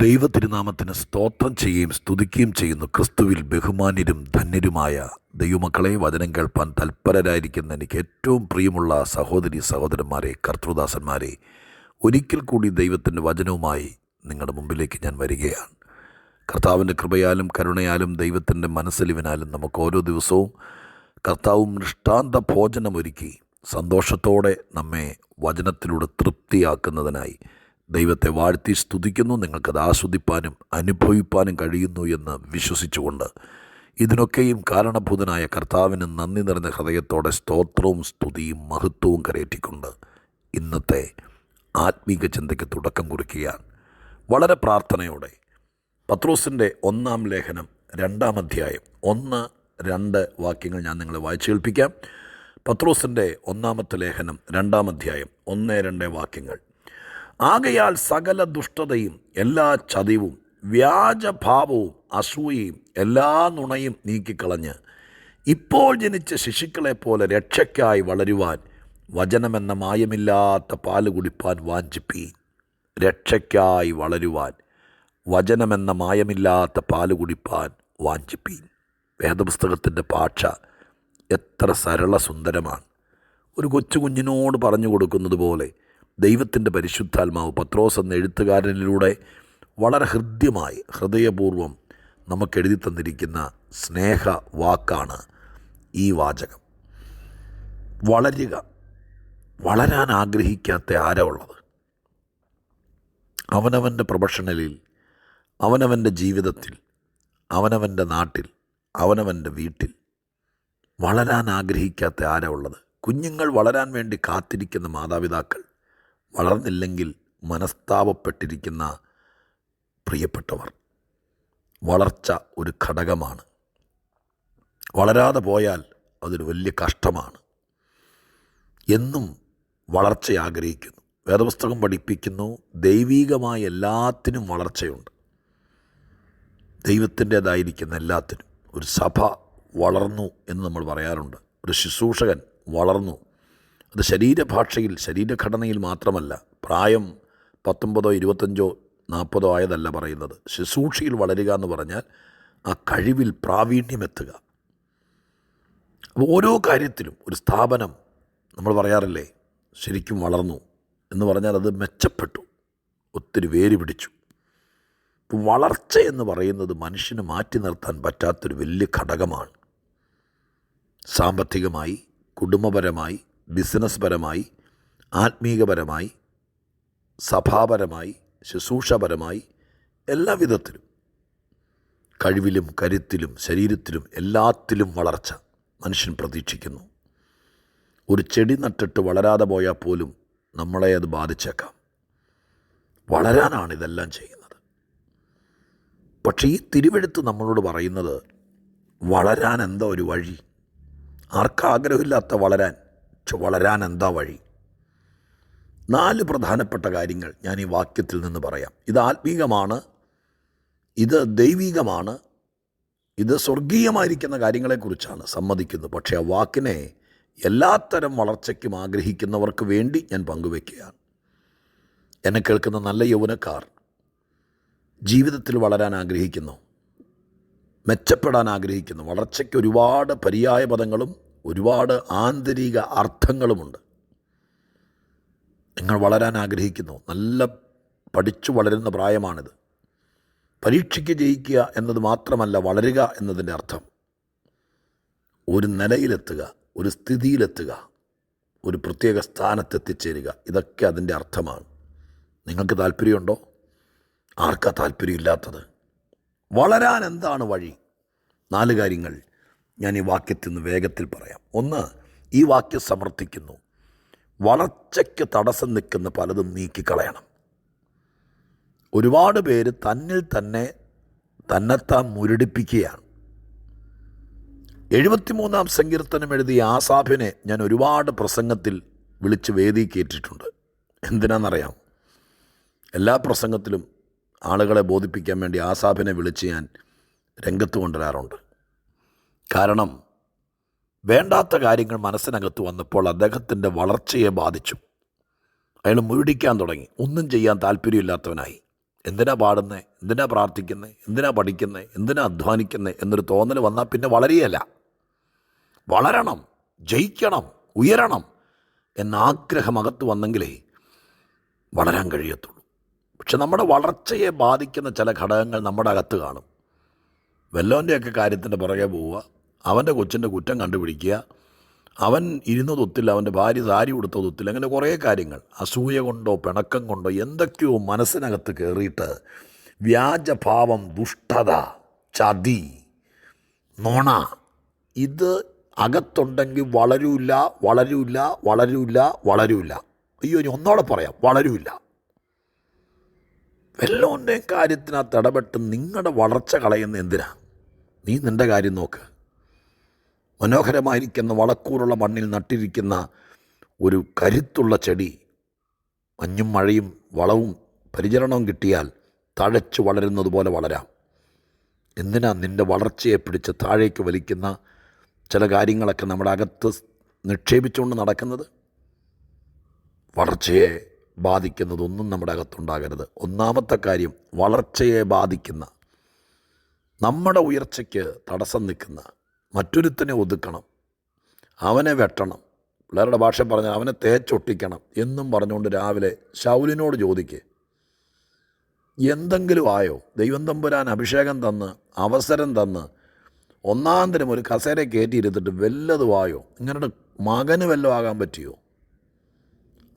ദൈവ തിരുനാമത്തിന് സ്തോത്രം ചെയ്യുകയും സ്തുതിക്കുകയും ചെയ്യുന്നു. ക്രിസ്തുവിൽ ബഹുമാന്യരും ധന്യരുമായ ദൈവമക്കളെ വചനം കേൾപ്പാൻ തൽപരരായിരിക്കുന്ന എനിക്ക് ഏറ്റവും പ്രിയമുള്ള സഹോദരി സഹോദരന്മാരെ കർത്തൃദാസന്മാരെ ഒരിക്കൽ കൂടി ദൈവത്തിന്റെ വചനവുമായി നിങ്ങളുടെ മുമ്പിലേക്ക് ഞാൻ വരികയാണ്. കർത്താവിന്റെ കൃപയാലും കരുണയാലും ദൈവത്തിന്റെ മനസ്സലിവിനാലും നമുക്ക് ഓരോ ദിവസവും കർത്താവും ദൃഷ്ടാന്ത ഭോജനമൊരുക്കി സന്തോഷത്തോടെ നമ്മെ വചനത്തിലൂടെ തൃപ്തിയാക്കുന്നതിനായി ദൈവത്തെ വാഴ്ത്തി സ്തുതിക്കുന്നു നിങ്ങൾക്കത് ആസ്വദിപ്പാനും അനുഭവിപ്പാനും കഴിയുന്നു എന്ന് വിശ്വസിച്ചുകൊണ്ട് ഇതിനൊക്കെയും കാരണഭൂതനായ കർത്താവിന് നന്ദി നിറഞ്ഞ ഹൃദയത്തോടെ സ്തോത്രവും സ്തുതിയും മഹത്വവും കരയറ്റിക്കൊണ്ട് ഇന്നത്തെ ആത്മീക ചിന്തയ്ക്ക് തുടക്കം കുറിക്കുകയാണ്. വളരെ പ്രാർത്ഥനയോടെ പത്രോസിന്റെ ഒന്നാം ലേഖനം രണ്ടാം അധ്യായം ഒന്ന് രണ്ട് വാക്യങ്ങൾ ഞാൻ നിങ്ങളെ വായിച്ചു കേൾപ്പിക്കാം. പത്രോസിന്റെ ഒന്നാമത്തെ ലേഖനം രണ്ടാം അധ്യായം ഒന്ന് രണ്ട് വാക്യങ്ങൾ. ആകയാൽ സകല ദുഷ്ടതയും എല്ലാ ചതിവും വ്യാജഭാവവും അസൂയയും എല്ലാ നുണയും നീക്കിക്കളഞ്ഞ് ഇപ്പോൾ ജനിച്ച ശിശുക്കളെ പോലെ രക്ഷയ്ക്കായി വളരുവാൻ വചനമെന്ന മായമില്ലാത്ത പാൽ കുടിപ്പാൻ വാഞ്ചിപ്പി. രക്ഷയ്ക്കായി വളരുവാൻ വചനമെന്ന മായമില്ലാത്ത പാൽ കുടിപ്പാൻ വാഞ്ചിപ്പി. വേദപുസ്തകത്തിന്റെ ഭാഷ എത്ര സരള സുന്ദരമാണ് ഒരു കൊച്ചു കുഞ്ഞിനോട് പറഞ്ഞു കൊടുക്കുന്നത് പോലെ ദൈവത്തിന്റെ പരിശുദ്ധാത്മാവ് പത്രോസ് എന്ന എഴുത്തുകാരനിലൂടെ വളരെ ഹൃദ്യമായി ഹൃദയപൂർവം നമുക്ക് എഴുതി തന്നിരിക്കുന്ന സ്നേഹ വാക്കാണ് ഈ വാചകം. വളരുക. വളരാൻ ആഗ്രഹിക്കാത്ത ആരാ ഉള്ളത്? അവനവന്റെ പ്രൊഫഷണലിൽ അവനവന്റെ ജീവിതത്തിൽ അവനവന്റെ നാട്ടിൽ അവനവന്റെ വീട്ടിൽ വളരാൻ ആഗ്രഹിക്കാത്ത ആരാ ഉള്ളത്? കുഞ്ഞുങ്ങൾ വളരാൻ വേണ്ടി കാത്തിരിക്കുന്ന മാതാപിതാക്കൾ വളർന്നില്ലെങ്കിൽ മനസ്താപപ്പെട്ടിരിക്കുന്ന പ്രിയപ്പെട്ടവർ. വളർച്ച ഒരു ഘടകമാണ്. വളരാതെ പോയാൽ അതൊരു വലിയ കഷ്ടമാണ്. എന്നും വളർച്ച ആഗ്രഹിക്കുന്നു. വേദപുസ്തകം പഠിപ്പിക്കുന്നു. ദൈവീകമായ എല്ലാത്തിനും വളർച്ചയുണ്ട്. ദൈവത്തിന്റേതായിരിക്കുന്ന എല്ലാത്തിനും. ഒരു സഭ വളർന്നു എന്ന് നമ്മൾ പറയാറുണ്ട്. ഒരു ശുശ്രൂഷകൻ വളർന്നു അത് ശരീരഭാഷയിൽ ശരീരഘടനയിൽ മാത്രമല്ല പ്രായം പത്തൊമ്പതോ ഇരുപത്തഞ്ചോ നാൽപ്പതോ ആയതല്ല പറയുന്നത്. ശുശ്രൂഷയിൽ വളരുക എന്ന് പറഞ്ഞാൽ ആ കഴിവിൽ പ്രാവീണ്യമെത്തുക അപ്പോൾ ഓരോ കാര്യത്തിലും ഒരു സ്ഥാപനം നമ്മൾ പറയാറില്ലേ ശരിക്കും വളർന്നു എന്ന് പറഞ്ഞാൽ അത് മെച്ചപ്പെട്ടു ഒത്തിരി വേര് പിടിച്ചു. വളർച്ച എന്ന് പറയുന്നത് മനുഷ്യന് മാറ്റി നിർത്താൻ പറ്റാത്തൊരു വലിയ ഘടകമാണ്. സാമ്പത്തികമായി കുടുംബപരമായി ബിസിനസ് പരമായി ആത്മീകപരമായി സഭാപരമായി ശുശ്രൂഷപരമായി എല്ലാ വിധത്തിലും. കഴിവിലും കരുത്തിലും ശരീരത്തിലും എല്ലാത്തിലും വളർച്ച മനുഷ്യൻ പ്രതീക്ഷിക്കുന്നു. ഒരു ചെടി നട്ടിട്ട് വളരാതെ പോയാൽ പോലും നമ്മളെ അത് ബാധിച്ചേക്കാം. വളരാനാണ് ഇതെല്ലാം ചെയ്യുന്നത്. പക്ഷേ ഈ തിരുവെഴുത്ത് നമ്മളോട് പറയുന്നത് വളരാൻ എന്താ ഒരു വഴി? ആർക്കാഗ്രഹമില്ലാത്ത വളരാൻ പക്ഷെ വളരാൻ എന്താ വഴി? നാല് പ്രധാനപ്പെട്ട കാര്യങ്ങൾ ഞാൻ ഈ വാക്യത്തിൽ നിന്ന് പറയാം. ഇത് ആത്മീകമാണ് ഇത് ദൈവികമാണ് ഇത് സ്വർഗീയമായിരിക്കുന്ന കാര്യങ്ങളെക്കുറിച്ചാണ് സമ്മതിക്കുന്നത്. പക്ഷേ ആ വാക്കിനെ എല്ലാത്തരം വളർച്ചയ്ക്കും ആഗ്രഹിക്കുന്നവർക്ക് വേണ്ടി ഞാൻ പങ്കുവെക്കുകയാണ് എന്നെ കേൾക്കുന്ന നല്ല യൗവനക്കാർ ജീവിതത്തിൽ വളരാൻ ആഗ്രഹിക്കുന്നു മെച്ചപ്പെടാൻ ആഗ്രഹിക്കുന്നു. വളർച്ചയ്ക്ക് ഒരുപാട് പര്യായ പദങ്ങളും ഒരുപാട് ആന്തരിക അർത്ഥങ്ങളുമുണ്ട്. നിങ്ങൾ വളരാൻ ആഗ്രഹിക്കുന്നു. നല്ല പഠിച്ചു വളരുന്ന പ്രായമാണിത്. പരീക്ഷയ്ക്ക് ജയിക്കുക എന്നത് മാത്രമല്ല വളരുക എന്നതിന്റെ അർത്ഥം. ഒരു നിലയിലെത്തുക ഒരു സ്ഥിതിയിലെത്തുക ഒരു പ്രത്യേക സ്ഥാനത്തെത്തിച്ചേരുക ഇതൊക്കെ അതിന്റെ അർത്ഥമാണ്. നിങ്ങൾക്ക് താല്പര്യമുണ്ടോ? ആർക്കാ താല്പര്യമില്ലാത്തത്? വളരാൻ എന്താണ് വഴി? നാല് കാര്യങ്ങൾ. ഞാൻ ഈ വാക്യത്തിൽ നിന്ന് വേഗത്തിൽ പറയാം. ഒന്ന് ഈ വാക്യം സമർത്ഥിക്കുന്നു. വളർച്ചയ്ക്ക് തടസ്സം നിൽക്കുന്ന പലതും നീക്കിക്കളയണം. ഒരുപാട് പേര് തന്നിൽ തന്നെ തന്നെത്താൻ മുരടിപ്പിക്കുകയാണ്. എഴുപത്തിമൂന്നാം സങ്കീർത്തനം എഴുതിയ ആസാഫിനെ ഞാൻ ഒരുപാട് പ്രസംഗത്തിൽ വിളിച്ച് വേദി കയറ്റിയിട്ടുണ്ട് എന്തിനാണെന്നറിയാം എല്ലാ പ്രസംഗത്തിലും ആളുകളെ ബോധിപ്പിക്കാൻ വേണ്ടി ആസാഫിനെ വിളിച്ച് ഞാൻ രംഗത്ത് കൊണ്ടുവരാറുണ്ട്. കാരണം വേണ്ടാത്ത കാര്യങ്ങൾ മനസ്സിനകത്ത് വന്നപ്പോൾ അദ്ദേഹത്തിന്റെ വളർച്ചയെ ബാധിച്ചു. അയാൾ മുഴുടിക്കാൻ തുടങ്ങി. ഒന്നും ചെയ്യാൻ താല്പര്യമില്ലാത്തവനായി. എന്തിനാ പാടുന്നത് എന്തിനാ പ്രാർത്ഥിക്കുന്നത് എന്തിനാ പഠിക്കുന്നത് എന്തിനാ അധ്വാനിക്കുന്നത് എന്നൊരു തോന്നൽ വന്നാൽ പിന്നെ വളരെയല്ല. വളരണം ജയിക്കണം ഉയരണം എന്ന ആഗ്രഹം അകത്ത് വന്നെങ്കിലേ വളരാൻ കഴിയത്തുള്ളൂ. പക്ഷെ നമ്മുടെ വളർച്ചയെ ബാധിക്കുന്ന ചില ഘടകങ്ങൾ നമ്മുടെ അകത്ത് കാണും. വെല്ലോന്റെയൊക്കെ കാര്യത്തിന്റെ പുറകെ പോവുക. അവന്റെ കൊച്ചിന്റെ കുറ്റം കണ്ടുപിടിക്കുക. അവൻ ഇരുന്നതൊത്തില്ല അവന്റെ ഭാര്യ സാരി കൊടുത്തതൊത്തില്ല അങ്ങനെ കുറേ കാര്യങ്ങൾ. അസൂയ കൊണ്ടോ പിണക്കം കൊണ്ടോ എന്തൊക്കെയോ മനസ്സിനകത്ത് കയറിയിട്ട് വ്യാജഭാവം ദുഷ്ടത ചതി നോണ ഇത് അകത്തുണ്ടെങ്കിൽ വളരൂല്ല വളരൂല്ല വളരൂല്ല വളരൂല്ല അയ്യോ ഇനി ഒന്നോടെ പറയാം വളരൂല്ല വല്ലോന്റെയും കാര്യത്തിനകത്ത് ഇടപെട്ട് നിങ്ങളുടെ വളർച്ച കളയുന്ന എന്തിനാ? നീ നിന്റെ കാര്യം നോക്ക്. മനോഹരമായിരിക്കുന്ന വളക്കൂറുള്ള മണ്ണിൽ നട്ടിരിക്കുന്ന ഒരു കരുത്തുള്ള ചെടി മഞ്ഞും മഴയും വളവും പരിചരണവും കിട്ടിയാൽ തഴച്ചു വളരുന്നത് പോലെ വളരാം. എന്തിനാ നിന്റെ വളർച്ചയെ പിടിച്ച് താഴേക്ക് വലിക്കുന്ന ചില കാര്യങ്ങളൊക്കെ നമ്മുടെ അകത്ത് നിക്ഷേപിച്ചുകൊണ്ട് നടക്കുന്നത്? വളർച്ചയെ ബാധിക്കുന്നതൊന്നും നമ്മുടെ അകത്തുണ്ടാകരുത്. ഒന്നാമത്തെ കാര്യം വളർച്ചയെ ബാധിക്കുന്ന നമ്മുടെ ഉയർച്ചയ്ക്ക് തടസ്സം നിൽക്കുന്ന മറ്റൊരുത്തനെ ഒതുക്കണം. അവനെ വെട്ടണം. പിള്ളേരുടെ ഭാഷ പറഞ്ഞാൽ അവനെ തേച്ചൊട്ടിക്കണം എന്നും പറഞ്ഞുകൊണ്ട് രാവിലെ ശൗലിനോട് ചോദിക്ക് എന്തെങ്കിലും ആയോ? ദൈവം തമ്പുരാൻ അഭിഷേകം തന്ന് അവസരം തന്ന് ഒന്നാം തരം ഒരു കസേര കയറ്റിയിരുത്തിട്ട് വല്ലതും ആയോ? നിങ്ങളുടെ മകന് വല്ലതും ആകാൻ പറ്റിയോ?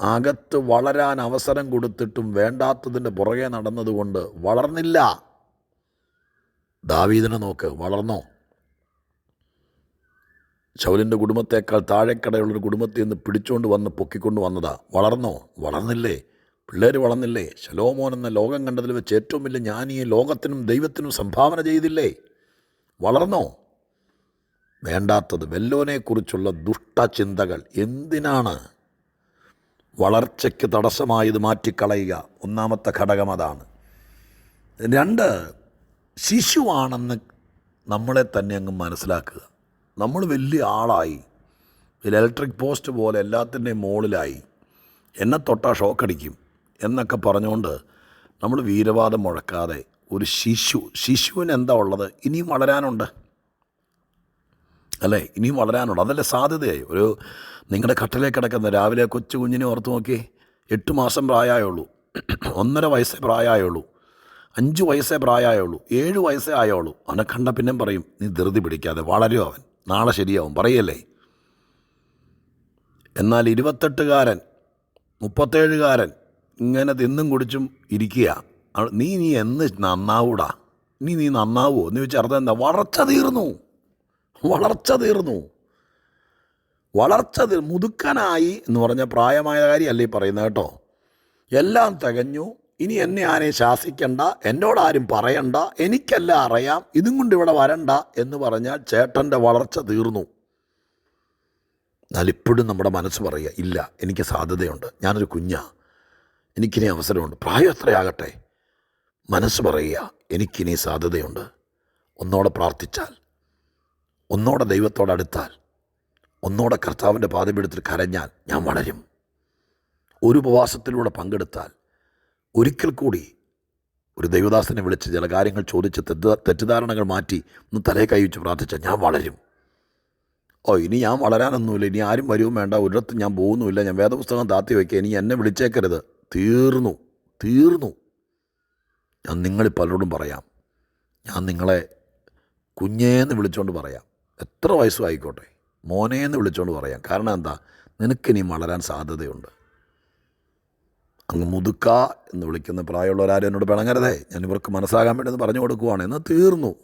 അകത്ത് വളരാൻ അവസരം കൊടുത്തിട്ടും വേണ്ടാത്തതിന്റെ പുറകെ നടന്നതുകൊണ്ട് വളർന്നില്ല. ദാവീദിനെ നോക്ക് വളർന്നോ? ശൗലിന്റെ കുടുംബത്തേക്കാൾ താഴെക്കടയുള്ളൊരു കുടുംബത്തിൽ നിന്ന് പിടിച്ചുകൊണ്ട് വന്ന് പൊക്കിക്കൊണ്ട് വന്നതാ. വളർന്നോ? വളർന്നില്ലേ? പിള്ളേർ വളർന്നില്ലേ? ശലോമോൻ എന്ന ലോകം കണ്ടതിൽ വെച്ച് ഏറ്റവും വലിയ ജ്ഞാനിയെ ലോകത്തിനും ദൈവത്തിനും സംഭാവന ചെയ്തില്ലേ? വളർന്നോ? വേണ്ടാത്തത് വെല്ലോനെക്കുറിച്ചുള്ള ദുഷ്ടചിന്തകൾ എന്തിനാണ്? വളർച്ചയ്ക്ക് തടസ്സമായത് മാറ്റിക്കളയുക. ഒന്നാമത്തെ ഘടകം അതാണ്. രണ്ട് ശിശുവാണെന്ന് നമ്മളെ തന്നെ അങ്ങ് മനസ്സിലാക്കുക. നമ്മൾ വലിയ ആളായി. ഇലക്ട്രിക് പോസ്റ്റ് പോലെ എല്ലാത്തിന്റെയും മുകളിലായി എന്നെ തൊട്ടാ ഷോക്കടിക്കും എന്നൊക്കെ പറഞ്ഞുകൊണ്ട് നമ്മൾ വീരവാദം മുഴക്കാതെ ഒരു ശിശു ശിശുവിന് എന്താ ഉള്ളത്? ഇനിയും വളരാനുണ്ട്. അല്ലേ? ഇനിയും വളരാനുണ്ട്. അതല്ലേ സാധ്യതയായി. ഒരു നിങ്ങളുടെ കട്ടിലേക്ക് കിടക്കുന്ന രാവിലെ കൊച്ചു കുഞ്ഞിനെ ഓർത്ത് നോക്കി എട്ട് മാസം പ്രായമായുള്ളൂ. ഒന്നര വയസ്സേ പ്രായമായുള്ളൂ. അഞ്ച് വയസ്സേ പ്രായമായുള്ളൂ. ഏഴ് വയസ്സേ ആയുള്ളൂ. അവനെ കണ്ട പിന്നെ പറയും നീ ധൃതി പിടിക്കാതെ വളരും അവൻ. നാളെ ശരിയാവും. പറയല്ലേ? എന്നാൽ ഇരുപത്തെട്ടുകാരൻ മുപ്പത്തേഴുകാരൻ ഇങ്ങനെ തിന്നും കുടിച്ചും ഇരിക്കുക നീ നീ എന്ന് നന്നാവൂടാ. നീ നീ നന്നാവോ എന്ന് ചോദിച്ചാൽ അർത്ഥം എന്താ? വളർച്ച തീർന്നു. വളർച്ച തീർന്നു. വളർച്ച മുതുക്കനായി എന്ന് പറഞ്ഞ പ്രായമായ കാര്യമല്ലേ പറയുന്നത് കേട്ടോ? എല്ലാം തികഞ്ഞു. ഇനി എന്നെ ആരെയും ശാസിക്കണ്ട എന്നോടാരും പറയണ്ട എനിക്കല്ല അറിയാം ഇതും കൊണ്ട് ഇവിടെ വരണ്ട എന്ന് പറഞ്ഞാൽ ചേട്ടന്റെ വളർച്ച തീർന്നു. എന്നാൽ ഇപ്പോഴും നമ്മുടെ മനസ്സ് പറയുക ഇല്ല എനിക്ക് സാധ്യതയുണ്ട് ഞാനൊരു കുഞ്ഞാ എനിക്കിനി അവസരമുണ്ട് പ്രായം എത്രയാകട്ടെ? മനസ്സ് പറയുക എനിക്കിനി സാധ്യതയുണ്ട്. ഒന്നോടെ പ്രാർത്ഥിച്ചാൽ ഒന്നോടെ ദൈവത്തോടടുത്താൽ ഒന്നോടെ കർത്താവിന്റെ പാതപീഠത്തിൽ കരഞ്ഞാൽ ഞാൻ വളരും. ഒരു ഉപവാസത്തിലൂടെ പങ്കെടുത്താൽ ഒരിക്കൽ കൂടി ഒരു ദൈവദാസനെ വിളിച്ച് ചില കാര്യങ്ങൾ ചോദിച്ച് തെറ്റ് തെറ്റിദ്ധാരണകൾ മാറ്റി ഒന്ന് തലേ കൈവച്ച് പ്രാർത്ഥിച്ച ഞാൻ വളരും. ഓ ഇനി ഞാൻ വളരാനൊന്നുമില്ല. ഇനി ആരും വരുവും വേണ്ട. ഒരിടത്തും ഞാൻ പോകുന്നുമില്ല. ഞാൻ വേദപുസ്തകം താത്തി വയ്ക്കുക. ഇനി എന്നെ വിളിച്ചേക്കരുത്. തീർന്നു. തീർന്നു. ഞാൻ നിങ്ങളിൽ പലരോടും പറയാം. ഞാൻ നിങ്ങളെ കുഞ്ഞേന്ന് വിളിച്ചുകൊണ്ട് പറയാം. എത്ര വയസ്സും ആയിക്കോട്ടെ. മോനേന്ന് വിളിച്ചുകൊണ്ട് പറയാം. കാരണം എന്താ? നിനക്കിനി വളരാൻ സാധ്യതയുണ്ട്. അങ്ങ് മുതുക്ക എന്ന് വിളിക്കുന്ന പ്രായമുള്ളവരാരും എന്നോട് പിണങ്ങരുതേ. ഞാൻ ഇവർക്ക് മനസ്സാകാൻ വേണ്ടി ഒന്ന് പറഞ്ഞു കൊടുക്കുവാണ്. എന്ന് തീർന്നു.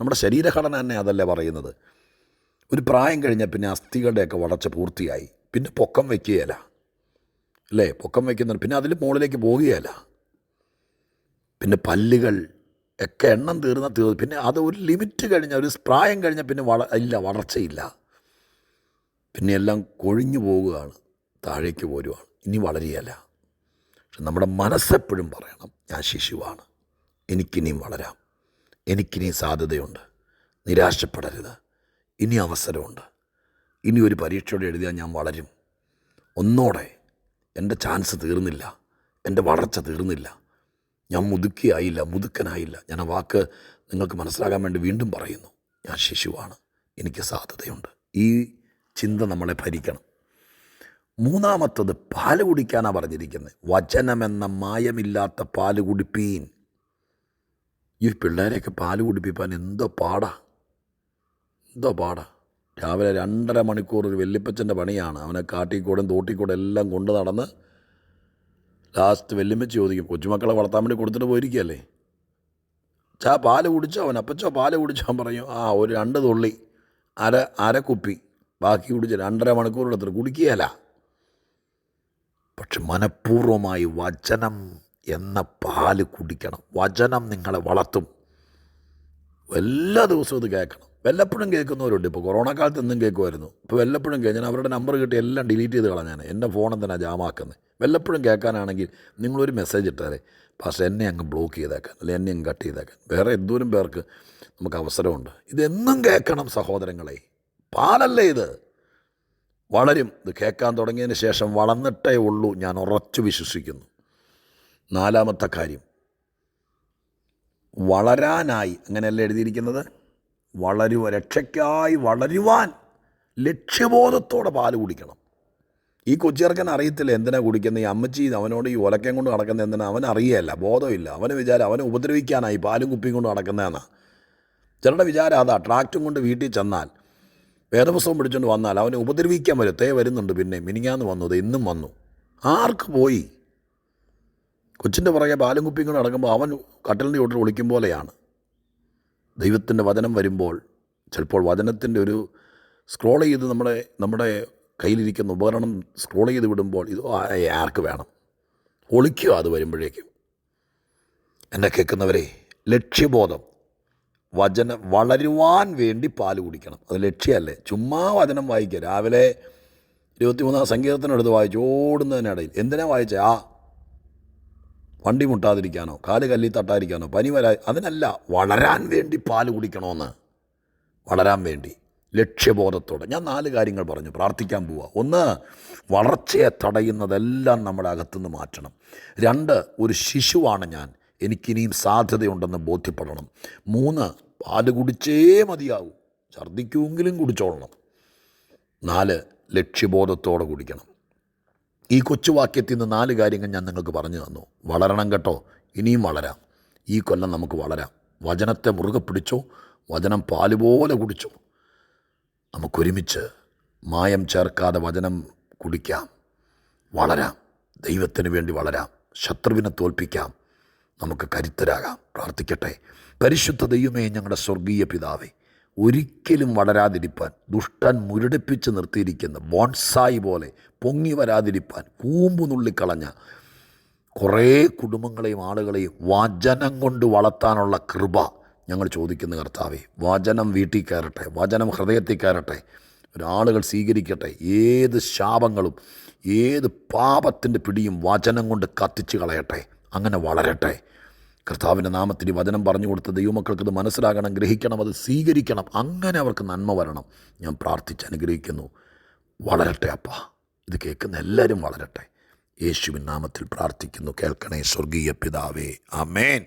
നമ്മുടെ ശരീരഘടന തന്നെ അതല്ലേ പറയുന്നത്. ഒരു പ്രായം കഴിഞ്ഞാൽ പിന്നെ അസ്ഥികളുടെയൊക്കെ വളർച്ച പൂർത്തിയായി. പിന്നെ പൊക്കം വയ്ക്കുകയില്ല അല്ലേ? പൊക്കം വയ്ക്കുന്ന പിന്നെ അതിൽ മുകളിലേക്ക് പോവുകയില്ല. പിന്നെ പല്ലുകൾ ഒക്കെ എണ്ണം തീർന്ന തീർ പിന്നെ അത് ഒരു ലിമിറ്റ് കഴിഞ്ഞ ഒരു പ്രായം കഴിഞ്ഞാൽ പിന്നെ വള ഇല്ല വളർച്ചയില്ല. പിന്നെ എല്ലാം കൊഴിഞ്ഞു പോവുകയാണ്. താഴേക്ക് പോരുവാണ്. ഇനി വളരുകയല്ല. നമ്മുടെ മനസ്സെപ്പോഴും പറയണം ഞാൻ ശിശുവാണ്. എനിക്കിനിയും വളരാം. എനിക്കിനിയും സാധ്യതയുണ്ട്. നിരാശപ്പെടരുത്. ഇനി അവസരമുണ്ട്. ഇനി ഒരു പരീക്ഷയോടെ എഴുതിയാൽ ഞാൻ വളരും. ഒന്നോടെ എന്റെ ചാൻസ് തീർന്നില്ല. എന്റെ വളർച്ച തീർന്നില്ല. ഞാൻ മുതുക്കിയായില്ല മുതുക്കനായില്ല. ഞാൻ ആ വാക്ക് നിങ്ങൾക്ക് മനസ്സിലാകാൻ വേണ്ടി വീണ്ടും പറയുന്നു. ഞാൻ ശിശുവാണ്. എനിക്ക് സാധ്യതയുണ്ട്. ഈ ചിന്ത നമ്മളെ ഭരിക്കണം. മൂന്നാമത്തത് പാൽ കുടിക്കാനാണ് പറഞ്ഞിരിക്കുന്നത് വചനമെന്ന മായമില്ലാത്ത പാൽ കുടിപ്പീൻ. ഈ പിള്ളേരെയൊക്കെ പാൽ കുടിപ്പിപ്പാൻ എന്തോ പാടാ. എന്തോ പാടാ. രാവിലെ രണ്ടര മണിക്കൂർ ഒരു വെല്ലിപ്പച്ചന്റെ പണിയാണ്. അവനെ കാട്ടിക്കൂടെ തോട്ടിക്കൂടെ എല്ലാം കൊണ്ട് നടന്ന് ലാസ്റ്റ് വെല്ലുമ്മച്ച് ചോദിക്കും കൊച്ചുമക്കളെ വളർത്താൻ വേണ്ടി കൊടുത്തിട്ട് പോയിരിക്കുകയല്ലേ? ചാ പാൽ കുടിച്ചോ? അവൻ അപ്പച്ചോ പാൽ കുടിച്ചോ? പറയും ആ ഒരു രണ്ട് തുള്ളി അര അര കുപ്പി ബാക്കി കുടിച്ച് രണ്ടര മണിക്കൂർ എടുത്തിട്ട് കുടിക്കുകയല്ല. പക്ഷെ മനഃപൂർവമായി വചനം എന്ന പാൽ കുടിക്കണം. വചനം നിങ്ങളെ വളർത്തും. എല്ലാ ദിവസവും ഇത് കേൾക്കണം. വല്ലപ്പോഴും കേൾക്കുന്നവരുണ്ട്. ഇപ്പോൾ കൊറോണ കാലത്ത് എന്നും കേൾക്കുമായിരുന്നു. ഇപ്പോൾ വല്ലപ്പോഴും ഞാൻ അവരുടെ നമ്പർ കിട്ടി എല്ലാം ഡിലീറ്റ് ചെയ്ത് കളഞ്ഞാണ് എന്റെ ഫോണിൽ തന്നെ ജാമാക്കുന്നത് വല്ലപ്പോഴും കേൾക്കാനാണെങ്കിൽ നിങ്ങളൊരു മെസ്സേജ് ഇട്ടാലേ പക്ഷേ എന്നെ അങ്ങ് ബ്ലോക്ക് ചെയ്തേക്കാൻ അല്ലെങ്കിൽ എന്നെ അങ്ങ് കട്ട് ചെയ്തേക്കാൻ വേറെ എന്തോരം പേർക്ക് നമുക്ക് അവസരമുണ്ട്. ഇതെന്നും കേൾക്കണം സഹോദരങ്ങളെ. പാലല്ലേ ഇത്? വളരും. ഇത് കേൾക്കാൻ തുടങ്ങിയതിന് ശേഷം വളർന്നിട്ടേ ഉള്ളൂ ഞാൻ ഉറച്ചു വിശ്വസിക്കുന്നു. നാലാമത്തെ കാര്യം. വളരാനായി. അങ്ങനെയല്ല എഴുതിയിരിക്കുന്നത്? വളരുവ രക്ഷയ്ക്കായി വളരുവാൻ ലക്ഷ്യബോധത്തോടെ പാൽ കുടിക്കണം. ഈ കൊച്ചിയർക്കൻ അറിയത്തില്ല എന്തിനാ കുടിക്കുന്നത് ഈ അമ്മച്ചി അവനോട് ഈ ഒലക്കം കൊണ്ട് നടക്കുന്ന എന്തിനാ? അവൻ അറിയല്ല ബോധമില്ല. അവന് വിചാരം അവനെ ഉപദ്രവിക്കാനായി പാലും കുപ്പിയും കൊണ്ട് നടക്കുന്നതെന്നാണ് ചിലരുടെ വിചാരം അതാ ട്രാക്റ്റും കൊണ്ട് വീട്ടിൽ ചെന്നാൽ വേദപുസ്തകം പിടിച്ചുകൊണ്ട് വന്നാൽ അവനെ ഉപദ്രവിക്കാൻ വരും തേ വരുന്നുണ്ട് പിന്നെ മിനിങ്ങാന്ന് വന്നത് ഇന്നും വന്നു. ആർക്ക് പോയി? കൊച്ചിന്റെ പുറകെ ബാലും കുപ്പിയും കൂടെ അടങ്ങുമ്പോൾ അവൻ കട്ടലിന്റെ ചോട്ടിൽ ഒളിക്കും പോലെയാണ്. ദൈവത്തിന്റെ വചനം വരുമ്പോൾ ചിലപ്പോൾ വചനത്തിന്റെ ഒരു സ്ക്രോൾ ചെയ്ത് നമ്മുടെ നമ്മുടെ കയ്യിലിരിക്കുന്ന ഉപകരണം സ്ക്രോൾ ചെയ്ത് വിടുമ്പോൾ ഇത് ആർക്ക് വേണം? ഒളിക്കുക അത് വരുമ്പോഴേക്കും? എന്നെ കേൾക്കുന്നവരെ ലക്ഷ്യബോധം. വചന വളരുവാൻ വേണ്ടി പാൽ കുടിക്കണം. അത് ലക്ഷ്യമല്ലേ? ചുമ്മാ വചനം വായിക്കുക. രാവിലെ ഇരുപത്തിമൂന്നാം സങ്കീർത്തനെടുത്ത് വായിച്ചു ഓടുന്നതിനിടയിൽ എന്തിനാ വായിച്ചേ? ആ വണ്ടി മുട്ടാതിരിക്കാനോ കാൽ കല്ലി തട്ടാതിരിക്കാനോ പനി വരാ അതിനല്ല വളരാൻ വേണ്ടി പാൽ കുടിക്കണമെന്ന് വളരാൻ വേണ്ടി. ലക്ഷ്യബോധത്തോടെ. ഞാൻ നാല് കാര്യങ്ങൾ പറഞ്ഞു. പ്രാർത്ഥിക്കാൻ പോവുക ഒന്ന് വളർച്ചയെ തടയുന്നതെല്ലാം നമ്മുടെ അകത്തുനിന്ന് മാറ്റണം. രണ്ട് ഒരു ശിശുവാണ് ഞാൻ. എനിക്കിനിയും സാധ്യതയുണ്ടെന്ന് ബോധ്യപ്പെടണം. മൂന്ന് പാൽ കുടിച്ചേ മതിയാവും. ഛർദ്ദിക്കുമെങ്കിലും കുടിച്ചോളണം. നാല് ലക്ഷ്യബോധത്തോടെ കുടിക്കണം. ഈ കൊച്ചു വാക്യത്തിൽ നിന്ന് നാല് കാര്യങ്ങൾ ഞാൻ നിങ്ങൾക്ക് പറഞ്ഞു തന്നു. വളരണം കേട്ടോ. ഇനിയും വളരാം. ഈ കൊല്ലം നമുക്ക് വളരാം. വചനത്തെ മുറുകെ പിടിച്ചോ? വചനം പാൽ പോലെ കുടിച്ചോ? നമുക്കൊരുമിച്ച് മായം ചേർക്കാതെ വചനം കുടിക്കാം. വളരാം. ദൈവത്തിന് വേണ്ടി വളരാം. ശത്രുവിനെ തോൽപ്പിക്കാം. നമുക്ക് കരുത്തരാകാം. പ്രാർത്ഥിക്കട്ടെ. പരിശുദ്ധ ദൈവമേ ഞങ്ങളുടെ സ്വർഗീയ പിതാവേ ഒരിക്കലും വളരാതിരിപ്പാൻ ദുഷ്ടൻ മുരടിപ്പിച്ച് നിർത്തിയിരിക്കുന്ന ബോൺസായി പോലെ പൊങ്ങി വരാതിരിപ്പാൻ കൂമ്പു നുള്ളിക്കളഞ്ഞ കുറേ കുടുംബങ്ങളെയും ആളുകളെയും വചനം കൊണ്ട് വളർത്താനുള്ള കൃപ ഞങ്ങൾ ചോദിക്കുന്ന കർത്താവേ വചനം വീട്ടിൽ കയറട്ടെ വചനം ഹൃദയത്തിൽ കയറട്ടെ ഒരാളുകൾ സ്വീകരിക്കട്ടെ ഏത് ശാപങ്ങളും ഏത് പാപത്തിന്റെ പിടിയും വചനം കൊണ്ട് കത്തിച്ച് കളയട്ടെ. അങ്ങനെ വളരട്ടെ. കർത്താവിന്റെ നാമത്തിൽ ഈ വചനം പറഞ്ഞു കൊടുത്ത ദൈവമക്കൾക്ക് ഇത് മനസ്സിലാകണം ഗ്രഹിക്കണം അത് സ്വീകരിക്കണം. അങ്ങനെ അവർക്ക് നന്മ വരണം. ഞാൻ പ്രാർത്ഥിച്ച് അനുഗ്രഹിക്കുന്നു. വളരട്ടെ അപ്പ. ഇത് കേൾക്കുന്ന എല്ലാവരും വളരട്ടെ. യേശുവിൻ നാമത്തിൽ പ്രാർത്ഥിക്കുന്നു. കേൾക്കണേ സ്വർഗീയ പിതാവേ. അമേൻ